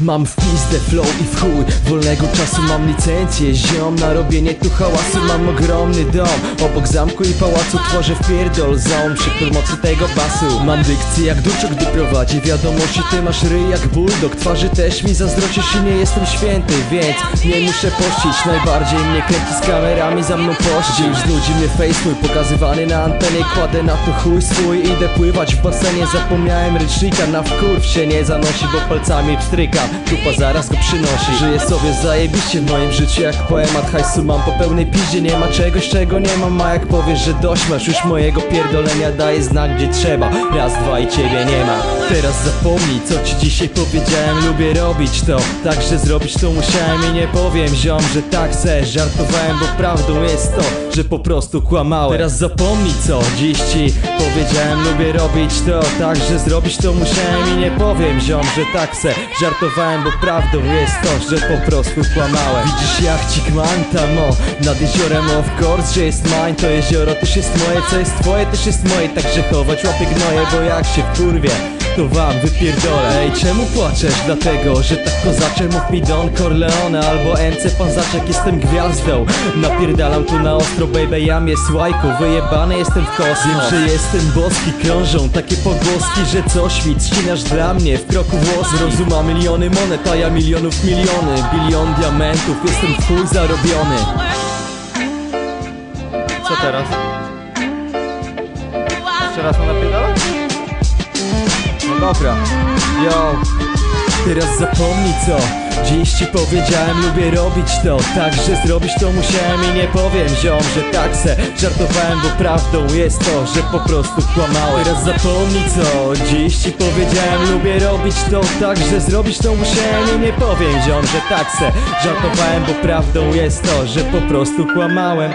Mam w pizdę flow i w chuj Wolnego czasu. Mam licencję Ziom na robienie tu hałasu. Mam ogromny dom Obok zamku i pałacu. Tworzę wpierdol ząb Przy pomocy tego basu. Mam dykcję jak duczek gdy prowadzi Wiadomości. Ty masz ryj jak bulldog Twarzy też mi zazdrocisz i nie jestem święty Więc nie muszę pościć. Najbardziej mnie kręci z kamerami za mną pości Już nudzi mnie face mój pokazywany na antenie. Kładę na to chuj swój Idę pływać w basenie. Zapomniałem rycznika Na wkurw się nie zanosi Bo palcami pstrykam Kupa zaraz go przynosi. Żyję sobie zajebiście w moim życiu Jak poemat hajsu. Mam po pełnej piździe Nie ma czegoś czego nie mam. A jak powiesz, że dość masz już mojego pierdolenia Daję znak gdzie trzeba. Raz, dwa i ciebie nie ma. Teraz zapomnij co ci dzisiaj powiedziałem. Lubię robić to Także zrobić to musiałem. I nie powiem ziom, że tak se Żartowałem, bo prawdą jest to Że po prostu kłamałem. Teraz zapomnij co dziś ci powiedziałem. Lubię robić to Także zrobić to musiałem. I nie powiem ziom, że tak se Żartowałem, bo prawdą jest to Że po prostu kłamałem. Widzisz jachcik Mantamo Nad jeziorem of course, że jest mine To jezioro też jest moje, co jest twoje też jest moje Także chować łapy gnoje, bo jak się wkurwie to wam wypierdolę Ej, czemu płaczesz? Dlatego, że tak kozacze mów mi Don Corleone Albo MC Panzaczek, jestem gwiazdą Napierdalam tu na ostro, baby, jam jest łajku Wyjebany jestem w kosmos Wiem, że jestem boski, krążą takie pogłoski Że coś mi ścinasz dla mnie w kroku włos Rozum ma miliony monet, a ja milionów miliony Bilion diamentów, jestem w chuj zarobiony Co teraz? Jeszcze raz na napierdalać? Dobra, yo. Teraz zapomnij co. Dziś ci powiedziałem, lubię robić to. Także zrobić to musiałem i nie powiem ziom, że tak se Żartowałem, bo prawdą jest to, że po prostu kłamałem. Teraz zapomnij co. Dziś ci powiedziałem, lubię robić to. Także zrobić to musiałem i nie powiem ziom, że tak se Żartowałem, bo prawdą jest to, że po prostu kłamałem